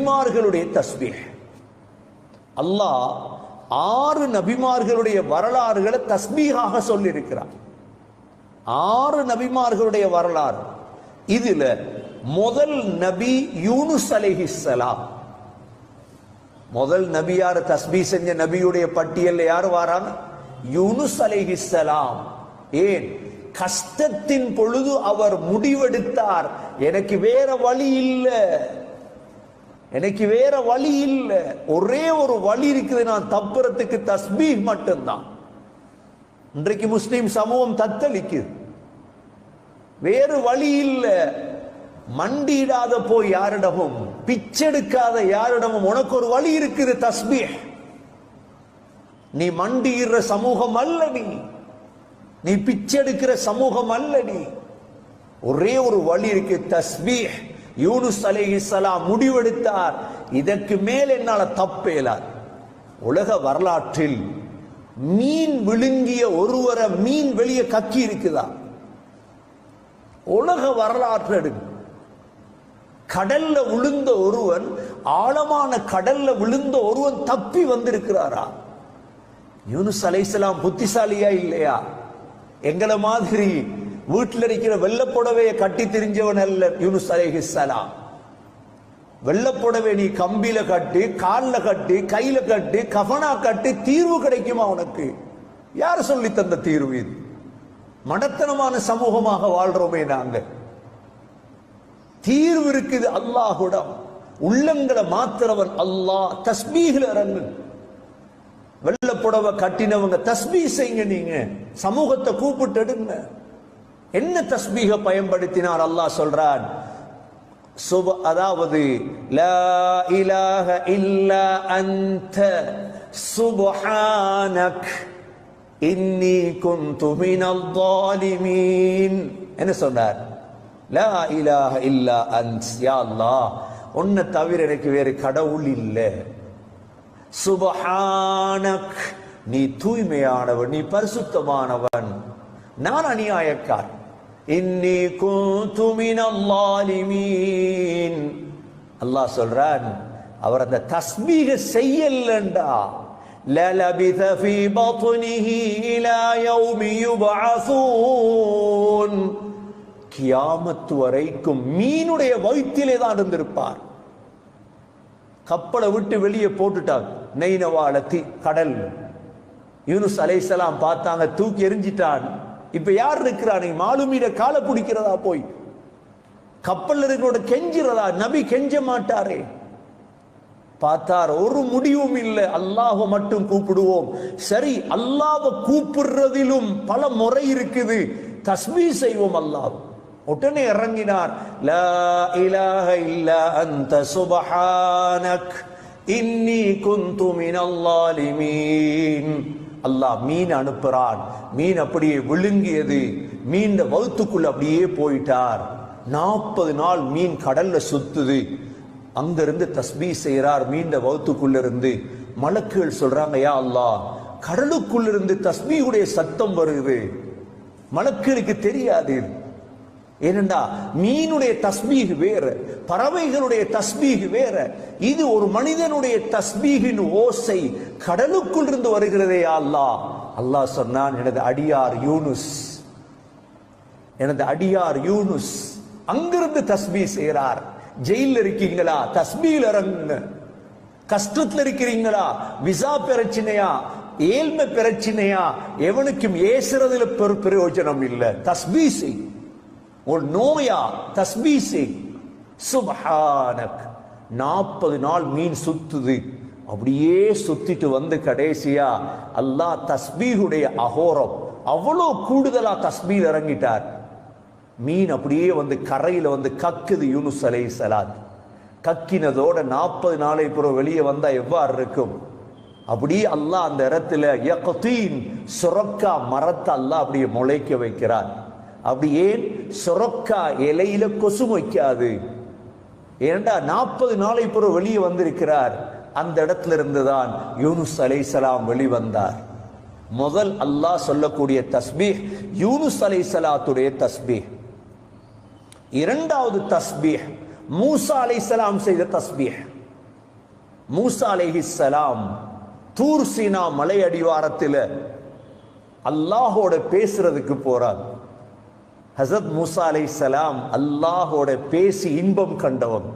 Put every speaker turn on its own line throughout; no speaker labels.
நபிமார்களுடைய தஸ்பீஹ். அல்லாஹ் ஆறு நபிமார்களுடைய வரலாறுகளை தஸ்பீகாக சொல்லியிருக்கிறார் ஆறு நபிமார்களுடைய வரலாறு. இதுல முதல் நபி யூனுஸ் அலைஹிஸ்ஸலாம் முதல் நபி யார்? தஸ்பீ செஞ்ச நபியுடைய பட்டியல் யார் வாராங்க? யூனுஸ் அலைஹிஸ்ஸலாம் ஏன்? கஷ்டத்தின் பொழுது அவர் முடிவெடுத்தார். எனக்கு வேற வழி இல்லை. எனக்கு வேற வழி இல்லை. ஒரே ஒரு வழி இருக்குது. நான் தப்புறதுக்கு தஸ்பீ மட்டும்தான். இன்றைக்கு முஸ்லீம் சமூகம் தத்தளிக்குது. வேறு வழி இல்லை. மண்டியிடாத போய் யாரிடமும் பிச்செடுக்காத யாரிடமும் உனக்கு ஒரு வழி இருக்குது தஸ்பீஹ். நீ மண்டியிடுற சமூகம் அல்ல நீ. நீ பிச்செடுக்கிற சமூகம் அல்ல நீ. ஒரே ஒரு வழி இருக்கு தஸ்பீ யூனுஸ் அலைஹிஸ்ஸலாம் முடிவெடுத்தார். இதற்கு மேல் என்னால தப்பேலார் உலக வரலாற்றில் மீன் விழுங்கிய ஒருவரை மீன் வெளியே கக்கி இருக்குதா? உலக வரலாற்று எடுக்கும் கடல்ல விழுந்த ஒருவன் ஆழமான கடல்ல விழுந்த ஒருவன் தப்பி வந்திருக்கிறாரா? யூனுஸ் அலைசலாம் புத்திசாலியா இல்லையா? எங்களை மாதிரி வீட்டில் இருக்கிற வெள்ளப்புடவையை கட்டி திரிஞ்சவன் அல்ல யூனுஸ் அலைஹிஸ்ஸலாம் வெள்ளப்புடவை நீ கம்பியில கட்டி கால்ல கட்டி கையில கட்டி கஃனா கட்டி தீர்வு கிடைக்குமா உனக்கு? யார் சொல்லி தந்த தீர்வு இது? மடத்தனமான சமூகமாக வாழ்றோமே நாங்க தீர்வு இருக்குது அல்லாஹுடம் உள்ளங்களை மாத்திரவன் அல்லாஹ். தஸ்பீஹில் இறங்கு. வெள்ளப்புடவை கட்டினவங்க தஸ்பீ செய்யுங்க நீங்க. சமூகத்தை கூப்பிட்டு எடுங்க. என்ன தஸ்பீக பயன்படுத்தினார் அல்லாஹ் சொல்றான் சுப அதாவது லா இலாஹ இல்லா அன்த சுப்ஹானக் இன்னி குந்து மினல் ظالمين என்ன சொன்னார் லா இலாஹ இல்லா அன்ஸ் யா அல்லாஹ் உன்னை தவிர எனக்கு வேறு கடவுள் இல்லை சுபஹானக் நீ தூய்மையானவன் நீ பரிசுத்தமானவன் நான் அநியாயக்கார் இன்னி குந்து மினல் ظالمين அல்லாஹ் சொல்றான் அவர் அந்த தஸ்பீக செய்யலண்டா للبث في بطنه إلى يوم يبعثون கியாமத்து வரைக்கும் மீனுடைய வயிற்றிலே தான் இருந்திருப்பார் கப்பலை விட்டு வெளியே போட்டுட்டாங்க நெய்னவால தீ கடல் யூனுஸ் அலைசலாம் பார்த்தாங்க தூக்கி எரிஞ்சிட்டான் இப்ப யார் இருக்கிறானே? நீ மாலுமீட காலை பிடிக்கிறதா போய்? கப்பல் இருக்கிறோட கெஞ்சிறதா? நபி கெஞ்ச மாட்டாரே. பார்த்தார் ஒரு முடிவும் இல்லை. அல்லாஹ மட்டும் கூப்பிடுவோம். சரி அல்லாஹ்வை கூப்பிடுறதிலும் பல முறை இருக்குது. தஸ்மி செய்வோம் அல்லாஹ். உடனே இறங்கினார். லா இலாஹ இல்லா அந்த சுபஹானக். இன்னி குந்து மினல் அல்லாஹ் மீன் அனுப்புறான். மீன் அப்படியே விழுங்கியது. மீன் வகுத்துக்குள்ள அப்படியே போயிட்டார். நாற்பது நாள் மீன் கடல்ல சுத்துது. அங்கிருந்து தஸ்பீ செய்கிறார் மீண்ட வகுத்துக்குள்ள இருந்து மலக்குகள் சொல்றாங்க யா அல்லாஹ் கடலுக்குள்ளிருந்து தஸ்மியுடைய சத்தம் வருது. மலக்குகளுக்கு தெரியாது. ஏனெண்டா ஏனென்றா மீனுடைய தஸ்பீக் வேற பறவைகளுடைய தஸ்பீக் வேற. இது ஒரு மனிதனுடைய தஸ்பீகின் ஓசை கடலுக்குள் இருந்து வருகிறதே அல்லாஹ். அல்லாஹ் சொன்னான் எனது அடியார் யூனுஸ் எனது அடியார் யூனுஸ் அங்கிருந்து தஸ்பீ செய்கிறார். ஜெயில இருக்கீங்களா? தஸ்பீல் இறங்குங்க. கஷ்டத்துல இருக்கிறீங்களா? விசா பிரச்சனையா? ஏழ்மை பிரச்சனையா? எவனுக்கும் ஏசுறதுல பெரு பிரயோஜனம் இல்லை. தஸ்பீ செய்யும் ஒரு நோயா தஸ்பீ செய் சுபஹானக். நாற்பது நாள் மீன் சுத்துது. அப்படியே சுத்திட்டு வந்து கடைசியா அல்லாஹ் தஸ்பீகுடைய அகோரம். அவ்வளோ கூடுதலா தஸ்பீல் இறங்கிட்டார். மீன் அப்படியே வந்து கரையில வந்து கக்குது யூனுஸ் அலை சலாத் கக்கினதோட நாற்பது நாளை பிறகு வெளியே வந்தா எவ்வாறு இருக்கும்? அப்படியே அல்லாஹ் அந்த இடத்துல சுரக்கா மரத்தை அல்லாஹ் அப்படியே முளைக்க வைக்கிறார் அப்படி ஏன்? சுரக்கா இலையில கொசு வைக்காது ஏண்டா நாற்பது நாளை பிறகு வெளியே வந்திருக்கிறார். அந்த இடத்துல இருந்துதான் யூனுஸ் அலைசலாம் வெளிவந்தார். முதல் அல்லாஹ் சொல்லக்கூடிய தஸ்பீஹ் யூனுஸ் அலைசலாத்துடைய தஸ்பீஹ். இரண்டாவது தஸ்பீஹ் மூசா அலைசலாம் செய்த தஸ்பீஹ். மூசா அலைஹிஸ்ஸலாம் தூர் சீனா மலை அடிவாரத்தில் அல்லாஹோட பேசுறதுக்கு போறார் ஹசரத் மூசா அலைஹிஸ்ஸலாம் அல்லாஹோட பேசி இன்பம் கண்டவன்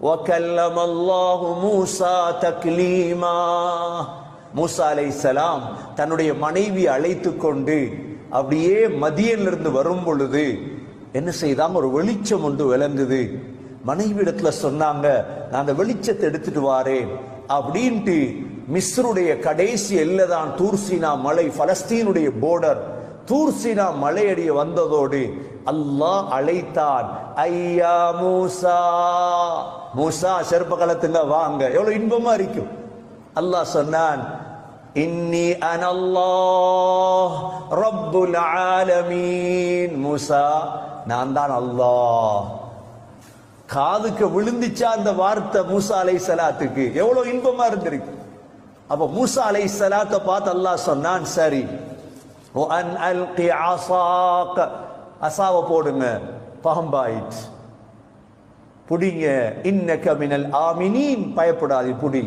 وَكَلَّمَ اللَّهُ مُوسَى تَكْلِيمًا மூசா அலைஹிஸ்ஸலாம் தன்னுடைய மனைவி அழைத்து கொண்டு அப்படியே மதியிலிருந்து வரும் பொழுது என்ன செய்தாங்க ஒரு வெளிச்சம் ஒன்று விளங்குது மனைவி இடத்துல சொன்னாங்க நான் அந்த வெளிச்சத்தை எடுத்துட்டு வாரேன் அப்படின்ட்டு மிஸ்ருடைய கடைசி எல்லைதான் தூர்சீனா மலை பலஸ்தீனுடைய போர்டர் தூர்சினா மலையடிய வந்ததோடு அல்லாஹ் அழைத்தான். ஐயா மூசா. மூசா செருப்ப காலத்துங்க வாங்க. எவ்வளவு இன்பமா இருக்கும் அல்லாஹ் சொன்னான் இன்னி அனல்லாஹ் ரப்புல் ஆலமீன். மூசா நான் தான் அல்லாஹ். காதுக்கு விழுந்துச்சா அந்த வார்த்தை மூசா அலை சலாத்துக்கு? எவ்வளவு இன்பமா இருந்திருக்கு. அப்ப மூசா அலை சலாத்தை பார்த்து அல்லாஹ் சொன்னான் சரி அசாவை போடுங்க. பாம்பாயிட் புடிங்க. இன்ன கமினல் ஆமினின் பயப்படாது புடி.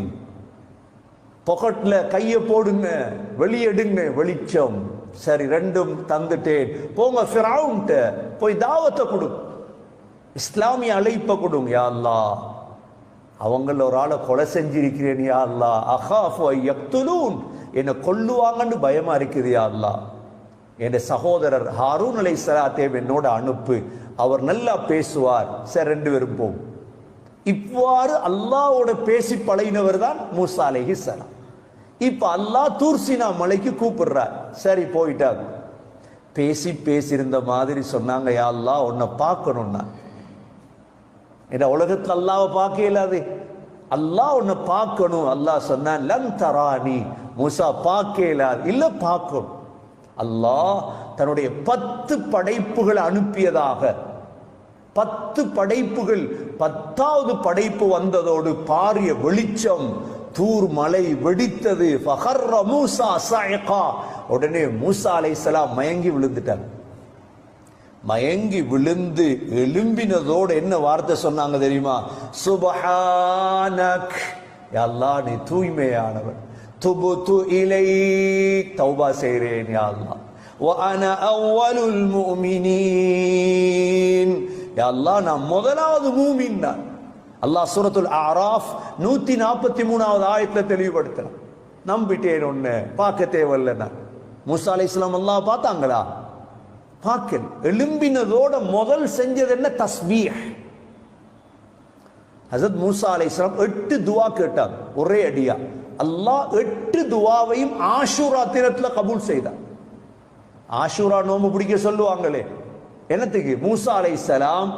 பொக்கெட்ல கைய போடுங்க. வெளியெடுங்க. வெளிச்சம். சரி ரெண்டும் தந்துட்டேன். போங்க ஃபிரவுன்ட்ட போய் தாவத்தை கொடு. இஸ்லாமிய அழைப்பை கொடுங்க யா அல்லாஹ். அவங்கள ஒரு ஆளை கொலை செஞ்சிருக்கிறேன் யா அல்லாஹ். அஹாஃபு யக்துலூன். என்னை கொல்லுவாங்கன்னு பயமா இருக்குது யா அல்லாஹ். என் சகோதரர் ஹாரூன் அலை சலாத்தேவ் என்னோட அனுப்பு. அவர் நல்லா பேசுவார். சரி ரெண்டு பேரும் போம் இவ்வாறு அல்லாவோட பேசி பழகினவர் தான் மூசா அலைஹி சலாம் இப்ப அல்லாஹ் தூர்சினா மலைக்கு கூப்பிடுறார். சரி போயிட்டாங்க. பேசி பேசியிருந்த மாதிரி சொன்னாங்க யா அல்லா உன்னை பார்க்கணும்னா இந்த உலகத்தில் அல்லாவை பார்க்க இல்லாது அல்லாஹ் உன்னை பார்க்கணும். அல்லாஹ் சொன்னான் லன் தரானி. மூசா பார்க்க இல்லாது இல்லை பார்க்கணும். அல்லாஹ் தன்னுடைய பத்து படைப்புகள் அனுப்பியதாக. பத்து படைப்புகள் பத்தாவது படைப்பு வந்ததோடு பாரிய வெளிச்சம் தூர் மலை வெடித்தது. மூசா உடனே மூசா அலைசலாம் மயங்கி விழுந்துட்டாங்க மயங்கி விழுந்து எழும்பினதோடு என்ன வார்த்தை சொன்னாங்க தெரியுமா? சுபஹானக். எல்லா நீ தூய்மையானவன் துபுத்து இலை தௌபா செய்கிறேன் யா அல்லாஹ் وأنا أول المؤمنين யா அல்லாஹ் நான் முதலாவது மூமின் தான் அல்லாஹ் சூரத்துல் ஆராஃப் நூத்தி நாற்பத்தி மூணாவது ஆயத்துல தெளிவுபடுத்தலாம் நம்பிட்டேன் ஒண்ணு பார்க்க தேவையில்ல நான் மூசா அலை இஸ்லாம் அல்லாஹ் பார்த்தாங்களா பார்க்கல எழும்பினதோட முதல் செஞ்சது என்ன தஸ்பீஹ் ஹசரத் மூசா அலை இஸ்லாம் எட்டு துவா கேட்டாங்க ஒரே அடியா அல்லாஹ் எட்டு துவாவையும் ஆஷூரா தினத்துல கபூல் செய்தார் ஆஷூரா நோம்பு பிடிக்க சொல்லுவாங்களே. என்னத்துக்கு? மூசா அலை சலாம்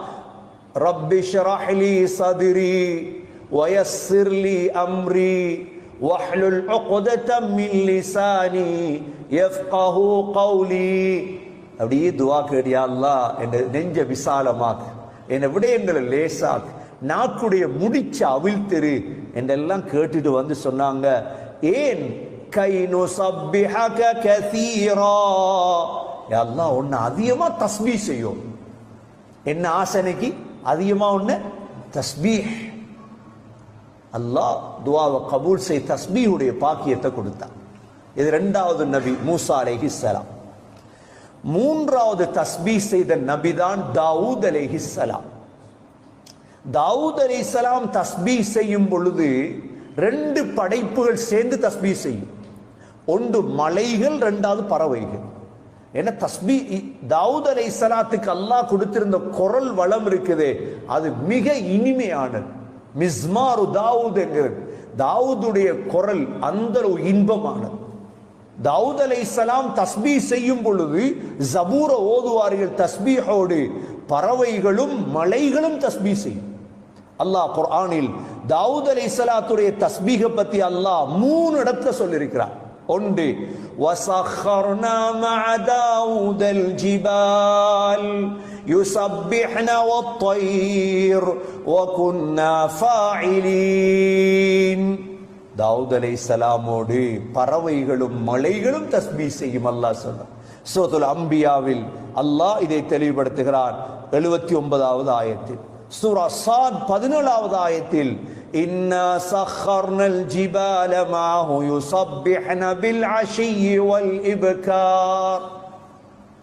ரப்பி ஷராஹ்லி சதுரி வயஸ்ஸிர் அம்ரி வஹ்லுல் உக்ததம் மின் லிசானி யஃப்கஹு கௌலி. அப்படியே துவா கேடியா அல்லாஹ் என் நெஞ்ச விசாலமாக என் விடயங்களை லேசாக நாக்குடைய முடிச்ச அவிழ்த்திரு. என்றெல்லாம் கேட்டுட்டு வந்து சொன்னாங்க. ஏன்? கை நுசப்பிஹக கசீரா. எல்லாம் ஒன்று அதிகமாக அதிகமா தஸ்பீ செய்யும். என்ன ஆசனைக்கு அதிகமாக ஒன்று தஸ்மி அல்லாஹ் துவாவை கபூல் செய் தஸ்பீஹுடைய பாக்கியத்தை கொடுத்தான். இது ரெண்டாவது நபி மூசா அலேஹி சலாம் மூன்றாவது தஸ்பீ செய்த நபி தான் தாவூத் அலேஹி சலாம் தாவூத் அலி இஸ்லாம் தஸ்பீ செய்யும் பொழுது ரெண்டு படைப்புகள் சேர்ந்து தஸ்பீ செய்யும். ஒன்று மலைகள் ரெண்டாவது பறவைகள். ஏன்னா தஸ்பீ தாவூத் அலை சலாத்துக்கு அல்லாஹ் கொடுத்திருந்த குரல் வளம் இருக்குதே. அது மிக இனிமையானது. மிஸ்மாரு தாவூத் என்கிறது. தாவூதுடைய குரல் அந்த இன்பமானது. தாவூத் அலை சலாம் தஸ்பி செய்யும் பொழுது ஜபூர ஓதுவார்கள் தஸ்பீஹோடு. பறவைகளும் மலைகளும் தஸ்பி செய்யும். அல்லாஹ் குர்ஆனில் தாவூத் அலை சலாத்துடைய தஸ்பீக பத்தி அல்லாஹ் மூணு இடத்துல சொல்லியிருக்கிறார் ஒன்று وسخرنا مع داود الجبال يسبحن والطير وكنا فاعلين தாவூத் அலை சலாமோடு பறவைகளும் மலைகளும் தஸ்பீ செய்யும் அல்லாஹ் சொல்றான் சூரத்துல் அம்பியாவில் அல்லாஹ் இதை தெளிவுபடுத்துகிறான் எழுபத்தி ஒன்பதாவது ஆயத்தில் சூரா சாத் பதினேழாவது ஆயத்தில் இன்னா சஹர்னல் ஜிபால மாஹு யுஸப்பிஹ்ன பில் அஷியி வல்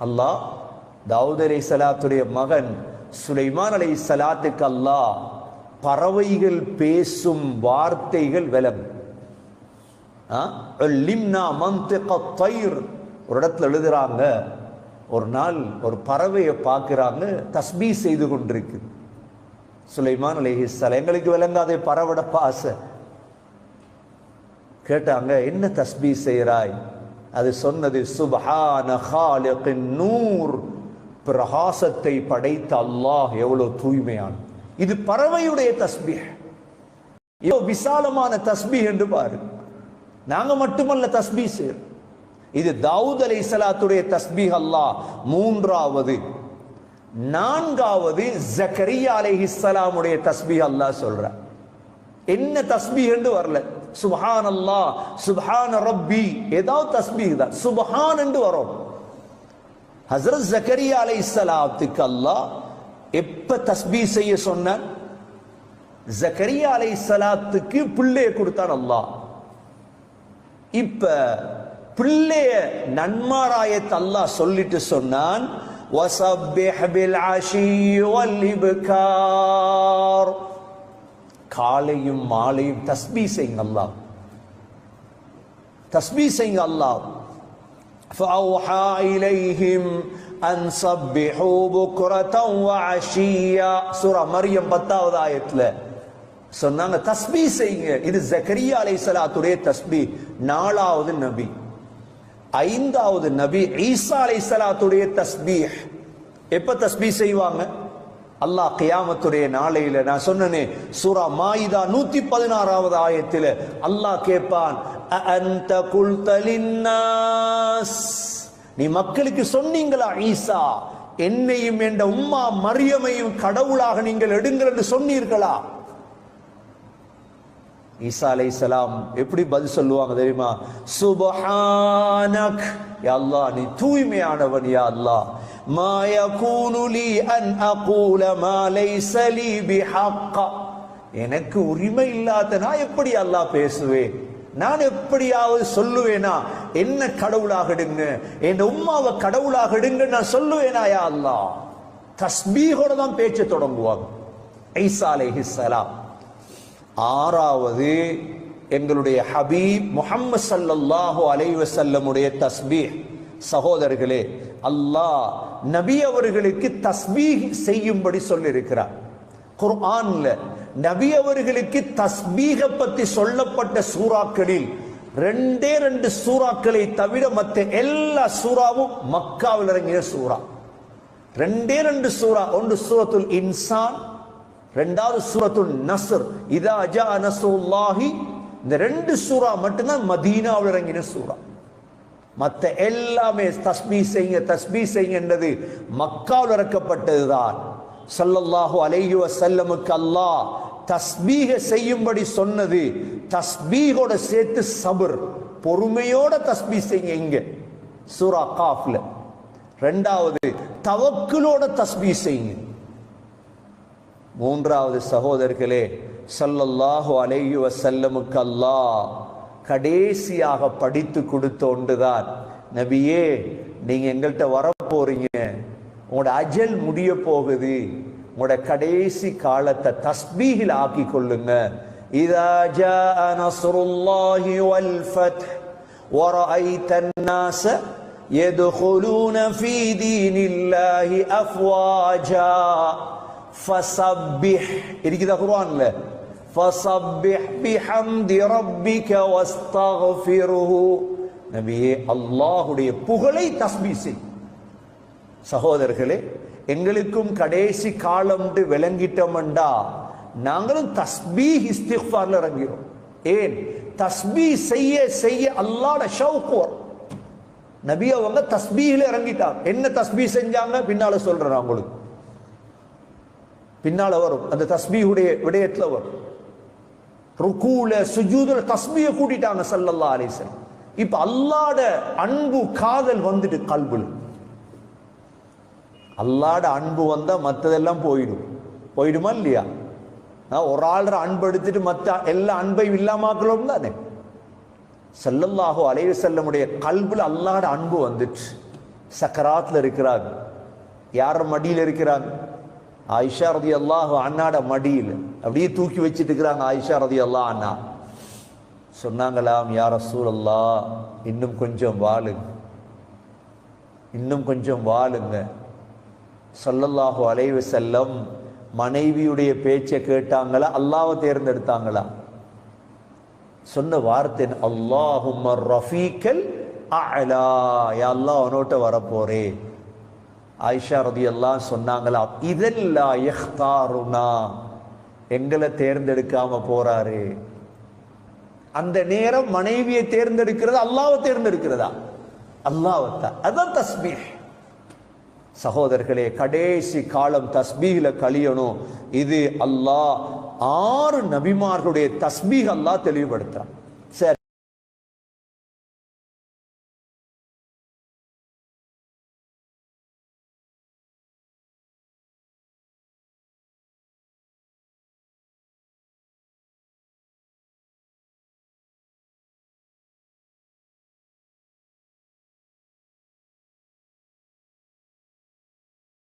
அல்லாஹ் தாவூத் அலைஹிஸ்ஸலாத்துடைய மகன் சுலைமான் சலாத்துக்கு அல்லாஹ் பறவைகள் பேசும் வார்த்தைகள் விலம் ஒரு இடத்துல எழுதுறாங்க ஒரு நாள் ஒரு பறவையை பார்க்குறாங்க தஸ்பீ செய்து கொண்டிருக்கு. சுலைமான் அலைஹிஸ்ஸலாம் எங்களுக்கு விளங்காதே பறவட ஆசை கேட்டாங்க என்ன தஸ்பீ செய்கிறாய்? அது சொன்னது சுபஹான ஹாலிகின் நூர். பிரகாசத்தை படைத்த அல்லாஹ் எவ்வளவு தூய்மையான. இது பறவையுடைய தஸ்பி எவ்வளவு விசாலமான தஸ்பி என்று பாரு. நாங்க மட்டுமல்ல தஸ்பீ செய்யறோம். இது தாவூத் அலை சலாத்துடைய தஸ்பி அல்லாஹ். மூன்றாவது நான்காவது ஜக்கரியா அலைஹிஸ்ஸலாமுடைய தஸ்பீ அல்லாஹ் சொல்ற. என்ன தஸ்பீ என்று வரல. சுபஹான் அல்லாஹ் சுபஹான ரப்பி ஏதாவது தஸ்பீஹ் தான். சுபஹான் என்று வரும். ஹசரத் ஜக்கரியா அலைஹிஸ்ஸலாத்துக்கு அல்லாஹ் எப்ப தஸ்பீ செய்ய சொன்னான்? ஜக்கரியா அலைஹிஸ்ஸலாத்துக்கு பிள்ளையை கொடுத்தான் அல்லாஹ். இப்ப பிள்ளைய நன்மாராயத்தை அல்லாஹ் சொல்லிட்டு சொன்னான் وَسَبِّحْ بِالْعَشِيِّ وَالْإِبْكَارِ காலையும் மாலையும் தஸ்பீ செய்யுங்க அல்லாஹ் தஸ்பீ செய்யுங்க அல்லாஹ் فأوحى إليهم أن سبحوا بكرة وعشيا சூரா மரியம் பத்தாவது ஆயத்துல சொன்னாங்க தஸ்பீ செய்யுங்க இது ஜக்கரியா அலைஹிஸ்ஸலாத்துடைய தஸ்பீ நாலாவது நபி ஐந்தாவது நபி ஈசா அலைஹிஸ்ஸலாத்துடைய தஸ்பீஹ். எப்ப தஸ்பீ செய்வாங்க? அல்லாஹ் கியாமத்துடைய நாளையில. நான் சொன்னனே சூரா மாயிதா நூத்தி பதினாறாவது ஆயத்தில். அல்லாஹ் கேட்பான் அந்த குல்த நீ மக்களுக்கு சொன்னீங்களா ஈசா? என்னையும் என்ற உம்மா மரியமையும் கடவுளாக நீங்கள் எடுங்கள் என்று சொன்னீர்களா? ஈசா சலாம் எப்படி பதில் சொல்லுவாங்க தெரியுமா? சுபஹானக் யா அல்லாஹ் நீ தூய்மையானவன் யா அல்லாஹ். மா யகூனு லீ அன் அகூல மா லைஸ பிஹக்க. எனக்கு உரிமை இல்லாத நான் எப்படி அல்லாஹ் பேசுவேன்? நான் எப்படியாவது சொல்லுவேனா? என்ன கடவுளாக எடுங்க? என் உம்மாவை கடவுளாக எடுங்க நான் சொல்லுவேனா யா அல்லாஹ்? தஸ்பீகோட தான் பேச்சு தொடங்குவாங்க. ஈசா அலைஹிஸ்ஸலாம் ஆறாவது எங்களுடைய ஹபீப் முஹம்மது சல்லல்லாஹு அலைவசல்லமுடைய தஸ்பீஹ். சகோதரர்களே அல்லாஹ் நபி அவர்களுக்கு தஸ்பீஹ் செய்யும்படி சொல்லியிருக்கிறார். குர்ஆன்ல நபி அவர்களுக்கு தஸ்பீக பத்தி சொல்லப்பட்ட சூறாக்களில் ரெண்டே ரெண்டு சூறாக்களை தவிர மற்ற எல்லா சூறாவும் மக்காவில் இறங்கிய சூறா. ரெண்டே ரெண்டு சூறா ஒன்று சூரத்துல் இன்சான் ரெண்டாவது சூரத்து நசர் இதா அஜா நஸ்ருல்லாஹி. இந்த ரெண்டு சூறா மட்டும்தான் மதீனாவில் இறங்கின சூறா. மற்ற எல்லாமே தஸ்மி செய்யுங்க தஸ்மி செய்யுங்கன்றது மக்காவில் இறக்கப்பட்டதுதான். சல்லல்லாஹு அலைஹி வஸல்லமுக்கு அல்லாஹ் தஸ்பீக செய்யும்படி சொன்னது தஸ்பீகோட சேர்த்து சபர். பொறுமையோட தஸ்பீ செய்யுங்க இங்க சூரா காஃப்ல. ரெண்டாவது தவக்குலோட தஸ்பீ செய்யுங்க. மூன்றாவது சகோதரர்களே ஸல்லல்லாஹு அலைஹி வஸல்லமுக்கு அல்லாஹ் கடைசியாக படித்து கொடுத்த ஒன்றுதான் நபியே நீங்க எங்கள்கிட்ட வர போறீங்க உங்களோட அஜல் முடிய போகுது உங்களோட கடைசி காலத்தை தஸ்பீகில் ஆக்கி கொள்ளுங்க இதா ஜாஅ நஸ்ருல்லாஹி வல் ஃபத்ஹ் ورأيت الناس يدخلون في دين الله أفواجا ஃபசப்பிஹ் இருக்குதா குர்ஆன்ல ஃபசப்பிஹ் பிஹம்தி ரப்பிக வஸ்தக்ஃபிருஹு நபியே அல்லாஹ்வுடைய புகழை தஸ்பீஹ் செய் சகோதரர்களே எங்களுக்கும் கடைசி காலம்ட்டு விளங்கிட்டோம்டா. நாங்களும் தஸ்பீ இஸ்திஃபார்ல இறங்கிறோம் ஏன்? தஸ்பீ செய்ய செய்ய அல்லாட ஷவுக்கு வரும். நபி அவங்க தஸ்பீல இறங்கிட்டாங்க. என்ன தஸ்பீ செஞ்சாங்க? பின்னால சொல்றேன் உங்களுக்கு. பின்னால வரும். அந்த தஸ்பீஹுடைய விடயத்துல வரும். ருக்கூல சுஜூதுல தஸ்பீஹ கூட்டிட்டாங்க சல்லல்லா அலிசல் இப்ப அல்லாட அன்பு காதல் வந்துட்டு கல்புல. அல்லாட அன்பு வந்தா மத்ததெல்லாம் போயிடும். போயிடுமா இல்லையா? நான் ஒரு ஆள்ற அன்பு எடுத்துட்டு மத்த எல்லா அன்பையும் இல்லாமாக்கலும் தானே ஸல்லல்லாஹு அலைய செல்லமுடைய கல்புல அல்லாட அன்பு வந்துச்சு சக்கராத்துல இருக்கிறாங்க. யார் மடியில இருக்கிறாங்க? ஆயிஷா ரதியல்லாஹு அண்ணாட மடியில் அப்படியே தூக்கி வச்சிட்டு இருக்கிறாங்க ஆயிஷா ரதி அல்லா அண்ணா. சொன்னாங்களாம் யார் சூழல்லா இன்னும் கொஞ்சம் வாழுங்க. இன்னும் கொஞ்சம் வாழுங்க. சொல்லல்லாஹு அலைவு செல்லம் மனைவியுடைய பேச்சை கேட்டாங்களா? அல்லாவை தேர்ந்தெடுத்தாங்களா? சொன்ன வார்த்தை அல்லாஹும் ரஃபீக்கல் அலா யா அல்லாஹ் உன்னோட்ட வரப்போறே ஆயிஷா ரதியல்லாஹ் சொன்னாங்களா இதெல்லாம் எஹ்தாருனா எங்களை தேர்ந்தெடுக்காம போறாரு. அந்த நேரம் மனைவியை தேர்ந்தெடுக்கிறது அல்லாவை தேர்ந்தெடுக்கிறதா? அல்லாஹ்வத்தான். அதான் தஸ்மீர் சகோதரர்களே கடைசி காலம் தஸ்பீஹ்ல கழியணும். இது அல்லாஹ் ஆறு நபிமார்களுடைய தஸ்பீஹ் அல்லாஹ் தெளிவுபடுத்துறான்.